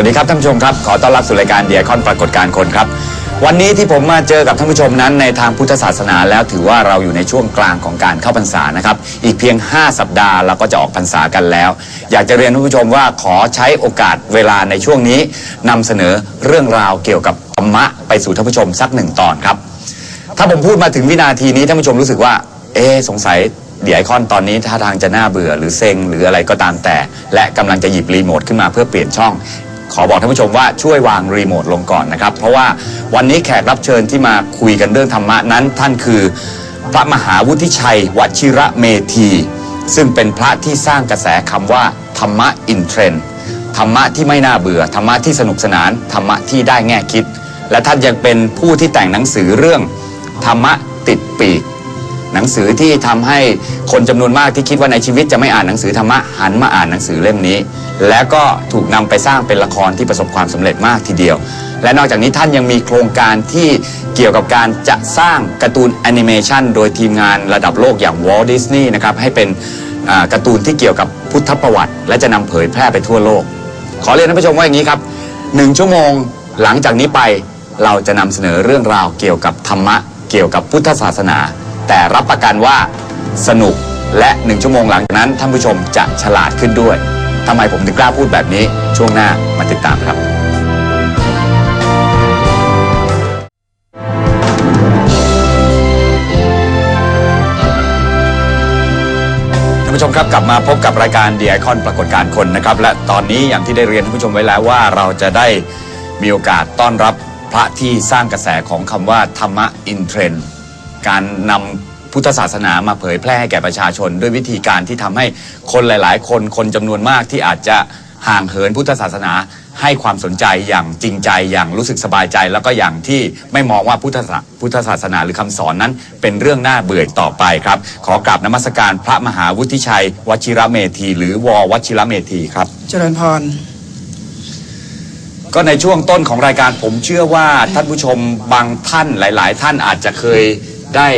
วัสดีครับท่านผู้ชมครับ ขอต้อนรับสู่รายการเดียคอนปรากฏการณ์คนครับ วันนี้ที่ผมมาเจอกับท่านผู้ชมนั้นในทางพุทธศาสนาแล้วถือว่าเราอยู่ในช่วงกลางของการเข้าพรรษานะครับ อีกเพียง 5 สัปดาห์เราก็จะออกพรรษากันแล้ว อยากจะเรียนท่านผู้ชมว่าขอใช้โอกาสเวลาในช่วงนี้นำเสนอเรื่องราวเกี่ยวกับธรรมะไปสู่ท่านผู้ชมสักหนึ่งตอนครับ ถ้าผมพูดมาถึงวินาทีนี้ท่านผู้ชมรู้สึกว่า เอ๊ะสงสัยเดียไอคอนตอนนี้ท่าทางจะน่าเบื่อหรือเซ็งหรืออะไรก็ตามแต่ และกำลังจะหยิบรีโมทขึ้นมาเพื่อเปลี่ยนช่อง ขอบอกท่านผู้ชมว่าช่วยวางรีโมทลงก่อนนะครับ เพราะว่าวันนี้แขกรับเชิญที่มาคุยกันเรื่องธรรมะนั้นท่านคือ พระมหาวุฒิชัย วชิระเมธี ซึ่งเป็นพระที่สร้างกระแสคำว่า ธรรมะอินเทรนด์ธรรมะที่ไม่น่าเบื่อ ธรรมะที่สนุกสนาน ธรรมะที่ได้แง่คิด และท่านยังเป็นผู้ที่แต่งหนังสือเรื่อง ธรรมะติดปีก หนังสือที่ทำให้คนจำนวนมากที่คิดว่าในชีวิตจะไม่อ่านหนังสือธรรมะหันมาอ่านหนังสือเล่มนี้ แล้วก็ถูกนำไปสร้างเป็นละครที่ประสบความสำเร็จมากทีเดียว และนอกจากนี้ท่านยังมีโครงการที่เกี่ยวกับการจะสร้างการ์ตูนแอนิเมชันโดยทีมงานระดับโลกอย่าง Walt Disney นะครับให้เป็นการ์ตูนที่เกี่ยวกับพุทธประวัติ และจะนำเผยแพร่ไปทั่วโลก ขอเรียนท่านผู้ชมว่าอย่างนี้ครับหนึ่งชั่วโมงหลังจากนี้ไปเราจะนำเสนอเรื่องราวเกี่ยวกับธรรมะเกี่ยวกับพุทธศาสนา แต่รับประกันว่าสนุกและหนึ่งชั่วโมงหลังจากนั้นท่านผู้ชมจะฉลาดขึ้นด้วยทำไมผมถึงกล้าพูดแบบนี้ ช่วงหน้ามาติดตามครับท่านผู้ชมครับกลับมาพบกับรายการ The Icon ปรากฏการณ์คนนะครับ และตอนนี้อย่างที่ได้เรียนท่านผู้ชมไว้แล้วว่าเราจะได้มีโอกาสต้อนรับพระที่สร้างกระแสของคำว่าธรรมะอินเทรนด์ การนำพุทธศาสนามาเผยแพร่ให้แก่ประชาชน ด้วยวิธีการที่ทำให้คนหลาย ๆ คนคนจำนวนมากที่อาจจะห่างเหินพุทธศาสนา ให้ความสนใจอย่างจริงใจอย่างรู้สึกสบายใจ แล้วก็อย่างที่ไม่มองว่าพุทธศาพุทธศาสนาหรือคำสอนนั้น เป็นเรื่องน่าเบื่ออีกต่อไปครับ ขอกราบนมัสการพระมหาวุฒิชัย วชิระเมธี หรือววชิระเมธีครับ เจริญพร ก็ในช่วงต้นของรายการผมเชื่อว่าท่านผู้ชมบางท่านหลาย ๆ ท่านอาจจะเคย ได้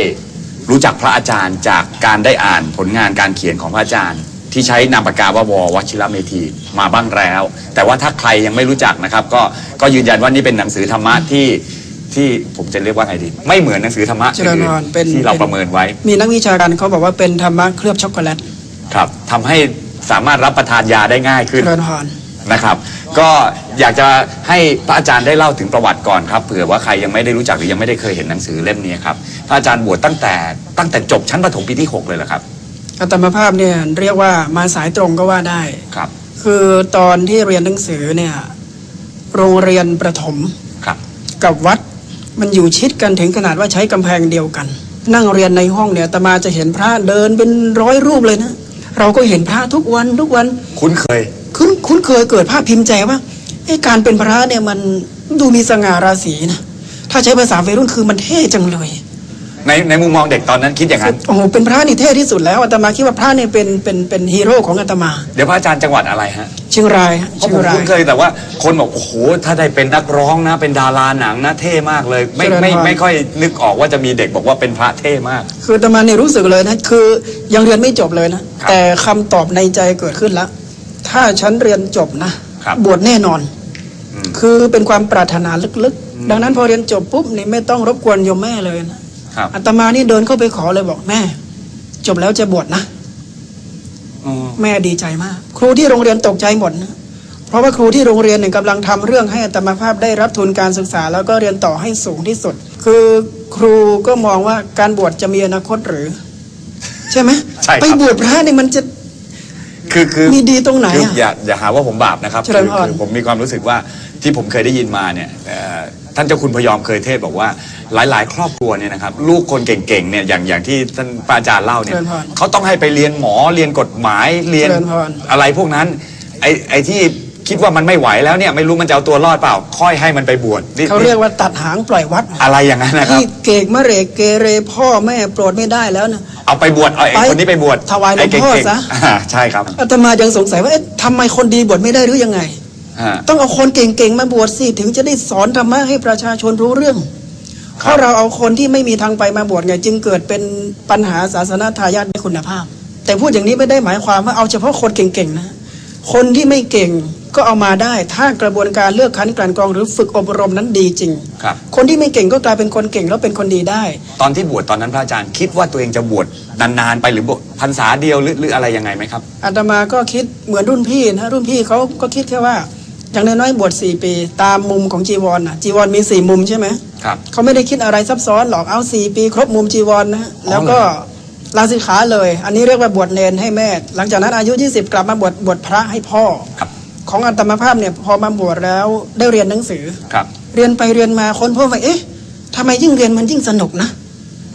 รู้จักพระอาจารย์จากการได้อ่านผลงานการเขียนของพระอาจารย์ ที่ใช้นามปากกาว่าววชิระเมธีมาบ้างแล้ว แต่ว่าถ้าใครยังไม่รู้จักนะครับ ก็ก็ยืนยันว่านี่เป็นหนังสือธรรมะที่ที่ผมจะเรียกว่าไงดี ไม่เหมือนหนังสือธรรมะเจริญพรอื่นๆเป็นที่เราประเมินไว้ มีนักวิชาการเขาบอกว่าเป็นธรรมะเคลือบช็อกโกแลตครับทำให้สามารถรับประทานยาได้ง่ายเจขึ้นริญพรนะครับ ก็อยากจะให้พระอาจารย์ได้เล่าถึงประวัติก่อนครับเผื่อว่าใครยังไม่ได้รู้จักหรือยังไม่ได้เคยเห็นหนังสือเล่มนี้ครับ พระอาจารย์บวชตั้งแต่ตั้งแต่จบชั้นประถมปีที่ 6 เลยเหรอครับ อัตมภาพเนี่ยเรียกว่ามาสายตรงก็ว่าได้ ครับ คือตอนที่เรียนหนังสือเนี่ยโรงเรียนประถมครับ กับวัดมันอยู่ชิดกันถึงขนาดว่าใช้กำแพงเดียวกัน นั่งเรียนในห้องเนี่ยอาตมาจะเห็นพระเดินเป็นร้อยรูปเลยนะเราก็เห็นพระทุกวันทุกวัน คุ้นเคย คุ้นคุ้นเคยเกิดภาพพิมพ์ใจว่าไอ้การเป็นพระเนี่ยมันดูมีสง่าราศีนะ ถ้าใช้ภาษาวัยรุ่นคือมันเท่จังเลย ในในมุมมองเด็กตอนนั้นคิดอย่างนั้น โอ้โหเป็นพระนี่เท่ที่สุดแล้วอาตมาคิดว่าพระเนี่ยเป็นเป็นเป็นฮีโร่ของอาตมา เดี๋ยวพระอาจารย์จังหวัดอะไรฮะเชียงรายฮะเพราะเชีผยงมราย คุ้นเคยแต่ว่าคนบอกโอ้โหถ้าได้เป็นนักร้องนะเป็นดาราหนังนะเท่มากเลย ไม่เจริญพร ไม่ไม่ค่อยนึกออกว่าจะมีเด็กบอกว่าเป็นพระเท่มาก คืออาตมาเนี่ยรู้สึกเลยนะคือยังเรียนไม่จบเลยนะ ครับแต่คำตอบในใจเกิดขึ้นแล้ว ถ้าฉันเรียนจบนะครับบวชแน่นอน อืม คือเป็นความปรารถนาลึกๆ ดังนั้นพอเรียนจบปุ๊บนี่ไม่ต้องรบกวนโยมแม่เลยนะ ครับอาตมานี่เดินเข้าไปขอเลยบอกแม่ จบแล้วจะบวชนะอืมแม่ดีใจมาก ครูที่โรงเรียนตกใจหมดนะเพราะว่าครูที่โรงเรียนเนี่ยกำลังทำเรื่องให้อัตมาภาพได้รับทุนการศึกษา แล้วก็เรียนต่อให้สูงที่สุด คือครูก็มองว่าการบวชจะมีอนาคตหรือ ใช่ไหมใช่ครับไปบวชพระนี่มันจะคือคือมีดีตรงไหนคืออะอย่าอย่าหาว่าผมบาปนะครับเจริญพรคือผมมีความรู้สึกว่าที่ผมเคยได้ยินมาเนี่ยเอ่อ ท่านเจ้าคุณพยอมเคยเทศน์บอกว่าหลาย ๆ ครอบครัวเนี่ยนะครับลูกคนเก่งๆเนี่ยอย่างอย่างที่ท่านป้าอาจารย์เล่าเนี่ยเจริญพรเขาต้องให้ไปเรียนหมอเรียนกฎหมายเรียนเจริญพร อะไรพวกนั้นไอ้ไอ้ที่คิดว่ามันไม่ไหวแล้วเนี่ยไม่รู้มันจะเอาตัวรอดเปล่า ค่อยให้มันไปบวชนี่เขาเรียกว่าตัดหางปล่อยวัดอะไรอย่างนั้นนะครับ ที่เกกมะเรกเกเรพ่อแม่โปรดไม่ได้แล้วนะ เอาไปบวชเอาไอ้ไปคนนี้ไปบวชถวายหลวงไเก่พ่องๆซะอ่าใช่ครับอาตมายังสงสัยว่าเอ๊ะทำไมคนดีบวชไม่ได้หรือยังไงอ่า ต้องเอาคนเก่งๆมาบวชสิถึงจะได้สอนธรรมะให้ประชาชนรู้เรื่องครับเพราะเราเอาคนที่ไม่มีทางไปมาบวชไงจึงเกิดเป็นปัญหาศาสนาทายาทในคุณภาพ แต่พูดอย่างนี้ไม่ได้หมายความว่าเอาเฉพาะคนเก่งๆนะคนที่ไม่เก่งก็เอามาได้ถ้ากระบวนการเลือกคัดกลั่นกรองหรือฝึกอบรมนั้นดีจริงครับคนที่ไม่เก่งก็กลายเป็นคนเก่งแล้วเป็นคนดีได้ ตอนที่บวชตอนนั้นพระอาจารย์คิดว่าตัวเองจะบวชนานๆไปหรือบวชพรรษาเดียวหรือหรืออะไรยังไงไหมครับอาตมาก็คิดเหมือนรุ่นพี่นะรุ่นพี่เขาก็คิดแค่ว่า อย่างน้อยๆบวชสี่ปี ตามมุมของจีวรนะจีวรมีสี่มุมใช่ไหมครับ เขาไม่ได้คิดอะไรซับซ้อนหรอกเอาสี่ปี ครบมุมจีวรนะฮะแล้วก็ลาสิกขาเลย อันนี้เรียกว่าบวชเนนให้แม่ หลังจากนั้นอายุ 20 กลับมาบวชบวชพระให้พ่อครับของอัตมาภาพเนี่ยพอมาบวชแล้วได้เรียนหนังสือครับ เรียนไปเรียนมาคนพบว่าเอ๊ะทำไมยิ่งเรียนมันยิ่งสนุกนะ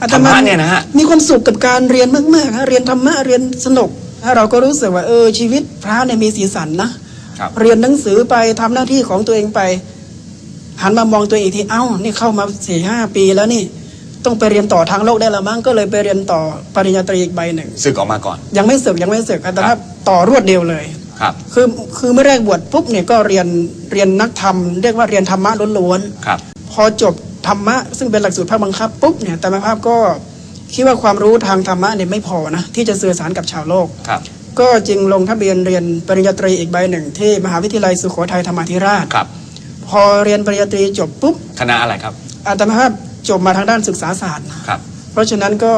อาตธรรมะเนี่ยนะฮะมีความสุขกับการเรียนมากๆฮะเรียนธรรมะเรียนสนุกถ้าเราก็รู้สึกว่าเออชีวิตพระเนี่ยมีสีสันนะครับ เรียนหนังสือไปทำหน้าที่ของตัวเองไป หันมามองตัวเองอีกทีเอ้า นี่เข้ามาสี่ห้าปีแล้วนี่ ต้องไปเรียนต่อทางโลกได้ละมั้งก็เลยไปเรียนต่อปริญญาตรีอีกใบหนึ่งศึกออกมาก่อน ยังไม่เสร็จยังไม่เสร็จแต่ครัถ้าบต่อรวดเดียวเลยครับคือคือเมื่อแรกบวชปุ๊บเนี่ยก็เรียนเรียนนักธรรมเรียกว่าเรียนธรรมะล้วนครับๆพอจบธรรมะซึ่งเป็นหลักสูตรภาคบังคับปุ๊บเนี่ยแต่มาภาพก็คิดว่าความรู้ทางธรรมะเนี่ยไม่พอนะที่จะสื่อสารกับชาวโลกครับ ก็จึงลงทะเบียนเรียนปริญญาตรีอีกใบหนึ่ง ที่มหาวิทยาลัยสุโขทัยธรรมาธิราชครับ พอเรียนปริญญาตรีจบปุ๊บคณะอะไรครับอาตมาภาพจบมาทางด้านศึกษาศาสตร์ ครับ เพราะฉะนั้นก็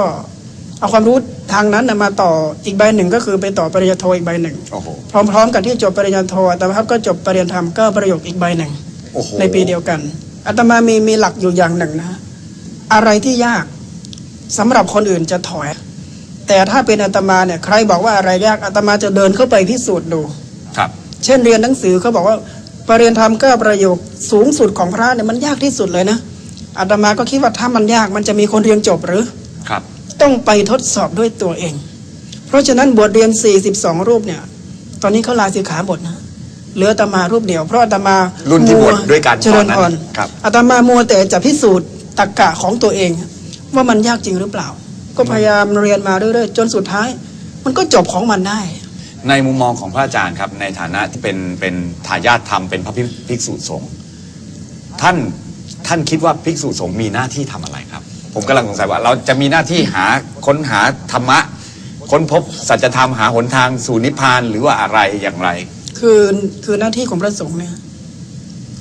เอาความรู้ทางนั้นนะมาต่ออีกใบหนึ่งก็คือไปต่อปริญญาโทอีกใบหนึ่งโอ้โหพร้อมๆ กันที่จบปริญญาโทอาตมาภาพก็จบปริญญาธรรมก็ประโยคอีกใบหนึ่งโอ้โหในปีเดียวกันอาตมามีมีหลักอยู่อย่างหนึ่งนะ อะไรที่ยากสำหรับคนอื่นจะถอย แต่ถ้าเป็นอาตมาเนี่ยใครบอกว่าอะไรยากอาตมาจะเดินเข้าไปพิสูจน์ดูครับ เช่นเรียนหนังสือเขาบอกว่าปรริญญาธรรมก็ประโยคสูงสุดของพระเนี่ยมันยากที่สุดเลยนะอาตมาก็คิดว่าถ้ามันยากมันจะมีคนเรียนจบหรือครับ ต้องไปทดสอบด้วยตัวเอง เพราะฉะนั้นบวชเรียน 42 รูปเนี่ย ตอนนี้เขาลาสิกขาหมดนะเหลืออาตมารูปเดียว เพราะอาตมารุ่นที่บวชมัด้วยกันเจริญพก่อรนนั้นครับอาตมามัวแต่จะพิสูจน์ตรรกะของตัวเอง ว่ามันยากจริงหรือเปล่า ก็พยายามเรียนมาเรื่อยๆ จนสุดท้าย มันก็จบของมันได้ ในมุมมองของพระอาจารย์ครับ ในฐานะที่เป็นเป็นทายาทธรรมเป็นพระภิกษุสงฆ์ท่านท่านคิดว่าภิกษุสงฆ์มีหน้าที่ทำอะไรครับ ผมกำลังสงสัยว่า เราจะมีหน้าที่หาค้นหาธรรมะ ค้นพบสัจธรรมหาหนทางสู่นิพพานหรือว่าอะไรอย่างไร คือคือหน้าที่ของพระสงฆ์เนี่ย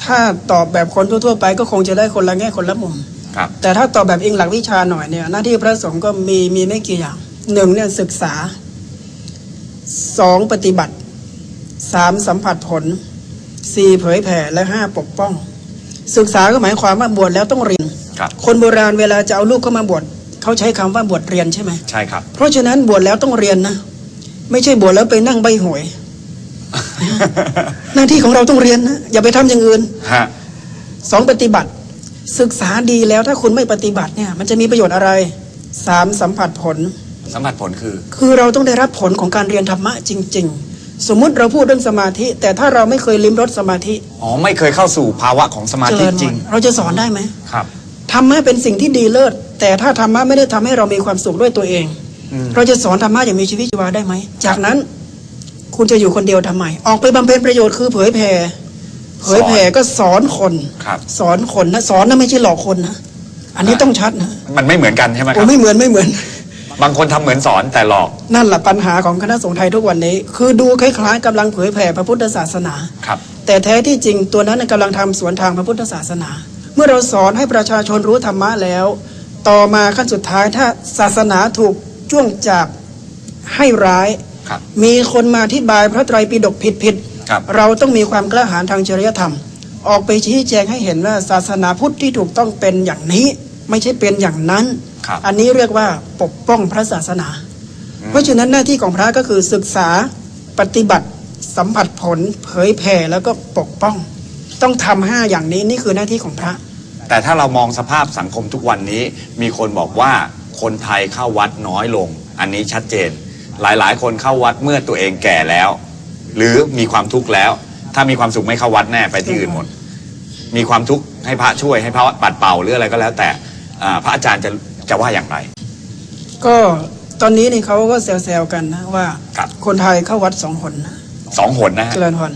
ถ้าตอบแบบคนทั่วๆไปก็คงจะได้คนละแง่คนละมุม ครับแต่ถ้าตอบแบบอิงหลักวิชาหน่อยเนี่ยหน้าที่พระสงฆ์ก็มีมีไม่กี่อย่างหนึ่งเนี่ยศึกษาสองปฏิบัติสามสัมผัสผลสี่เผยแผ่และห้าปกป้อง ศึกษาก็หมายความว่าบวชแล้วต้องเรียนครับคนโบราณเวลาจะเอาลูกเข้ามาบวชเขาใช้คำว่าบวชเรียนใช่ไหมใช่ครับ เพราะฉะนั้นบวชแล้วต้องเรียนนะ ไม่ใช่บวชแล้วไปนั่งใบหวย หน้าที่ของเราต้องเรียนนะอย่าไปทำอย่างอื่นฮะสองปฏิบัติ ศึกษาดีแล้วถ้าคุณไม่ปฏิบัติเนี่ยมันจะมีประโยชน์อะไรสามสัมผัสผล สัมผัสผลคือ คือเราต้องได้รับผลของการเรียนธรรมะจริง ๆ สมมุติเราพูดเรื่องสมาธิ แต่ถ้าเราไม่เคยลิ้มรสสมาธิอ๋อไม่เคยเข้าสู่ภาวะของสมาเจธิริญจริง เราจะสอนได้ไหมครับ ธรรมะเป็นสิ่งที่ดีเลิศ แต่ถ้าธรรมะไม่ได้ทำให้เรามีความสุขด้วยตัวเอง อืม เราจะสอนธรรมะอย่างมีชีวิตชีวาได้ไหม จากนั้น คุณจะอยู่คนเดียวทำไม ออกไปบำเพ็ญประโยชน์คือเผยแผ่ เผยแผ่ก็สอนคนครับสอนคนนะสอนนะไม่ใช่หลอกคนนะอันนี้ต้องชัดนะมันไม่เหมือนกันใช่ไหมคโอ้รับ ไม่เหมือนไม่เหมือน บางคนทำเหมือนสอนแต่หลอกนั่นแหละปัญหาของคณะสงฆ์ไทยทุกวันนี้ คือดูคล้ายๆกำลังเผยแผ่พระพุทธศาสนา ครับ แต่แท้ที่จริงตัวนั้นนะกำลังทำสวนทางพระพุทธศาสนา เมื่อเราสอนให้ประชาชนรู้ธรรมะแล้ว ต่อมาขั้นสุดท้ายถ้าศาสนาถูกจ้วงจับให้ร้าย ครับ มีคนมาอธิบายพระไตรปิฎกผิดผิดๆครับ เราต้องมีความกล้าหาญทางจริยธรรม ออกไปชี้แจงให้เห็นว่าศาสนาพุทธที่ถูกต้องเป็นอย่างนี้ไม่ใช่เป็นอย่างนั้นครับอันนี้เรียกว่าปกป้องพระศาสนา เพราะฉะนั้นหน้าที่ของพระก็คือศึกษาปฏิบัติสัมผัสผลเผยแผ่แล้วก็ปกป้อง ต้องทำห้าอย่างนี้นี่คือหน้าที่ของพระ แต่ถ้าเรามองสภาพสังคมทุกวันนี้ มีคนบอกว่าคนไทยเข้าวัดน้อยลง อันนี้ชัดเจน หลายๆ คนเข้าวัดเมื่อตัวเองแก่แล้ว หรือมีความทุกข์แล้ว ถ้ามีความสุขไม่เข้าวัดแน่ไปที่อื่นหมด มีความทุกข์ให้พระช่วยให้พระปัดเป่าหรืออะไรก็แล้ว แต่อ่าพระอาจารย์จะจะว่าอย่างไร ก็ตอนนี้นี่เขาก็แซวๆกันนะว่า ครับ คนไทยเข้าวัดสองหนนะสองหนนะฮะ เจริญพร